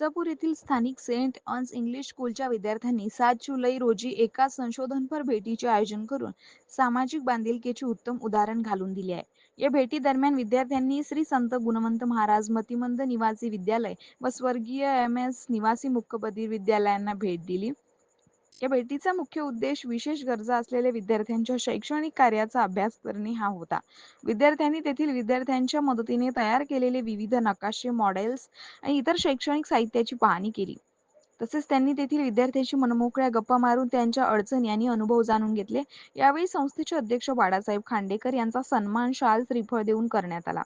तुळजापूर येथील स्थानिक Saint Ann's English स्कूलच्या विद्यार्थ्यांनी सात जुलै रोजी एका संशोधनपर भेटीचे आयोजन करून सामाजिक बांधिलकीचे उत्तम उदाहरण घालून दिले आहे. या भेटी दरम्यान विद्यार्थ्यांनी श्री संत गुणवंत महाराज मतिमंद निवासी विद्यालय व स्वर्गीय एम. एस. निवासी मुक्कबधीर विद्यालयांना भेट दिली. या भेटीचा मुख्य उद्देश विशेष गरजा असलेल्या विद्यार्थ्यांच्या शैक्षणिक कार्याचा अभ्यास करणे हा होता. विद्यार्थ्यांनी तेथील विद्यार्थ्यांच्या मदतीने तयार केलेले विविध नकाशे, मॉडेल्स आणि इतर शैक्षणिक साहित्याची पाहणी केली. तसेच त्यांनी तेथील विद्यार्थ्यांशी मनमोकळ्या गप्पा मारून त्यांच्या अडचणी आणि अनुभव जाणून घेतले. यावेळी संस्थेचे अध्यक्ष बाळासाहेब खांडेकर यांचा सन्मान शाल श्रीफळ देऊन करण्यात आला.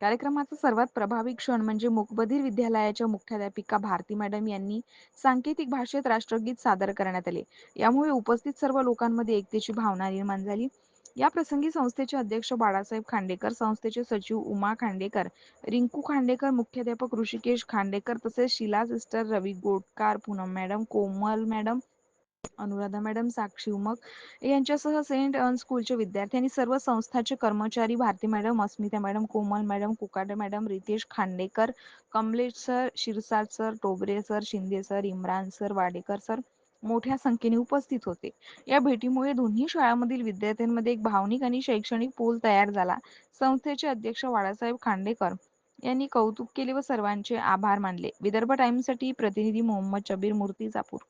कार्यक्रमाचा सर्वात प्रभावी क्षण म्हणजे मुकबधीर विद्यालयाच्या मुख्याध्यापिका भारती मॅडम यांनी सांकेतिक भाषेत राष्ट्रगीत सादर करण्यात आले. यामुळे उपस्थित सर्व लोकांमध्ये एकतेची भावना निर्माण झाली. या प्रसंगी संस्थेचे अध्यक्ष बाळासाहेब खांडेकर, संस्थेचे सचिव उमा खांडेकर, रिंकू खांडेकर, मुख्याध्यापक ऋषिकेश खांडेकर तसेच Shila sister, Ravi Gotkar, Poonam madam, Komal madam, Anuradha madam, Sakshi Umak यांच्यासह सेंट अन्स स्कूलचे विद्यार्थी आणि सर्व संस्थाचे कर्मचारी Bharati madam, Asmita madam, Komal madam, Kukate madam, Ritesh Khandekar, Kamlesh sir, Shirsat sir, Tobre sir, Shinde sir, Imran sir, Wadekar sir मोठ्या संख्येने उपस्थित होते. या भेटीमुळे दोन्ही शाळांमधील विद्यार्थ्यांमध्ये एक भावनिक आणि शैक्षणिक पूल तयार झाला. संस्थेचे अध्यक्ष वाडासाहेब खांडेकर यांनी कौतुक केले व सर्वांचे आभार मानले. विदर्भ टाइम्ससाठी प्रतिनिधी मोहम्मद शब्बीर, मूर्तिजापूर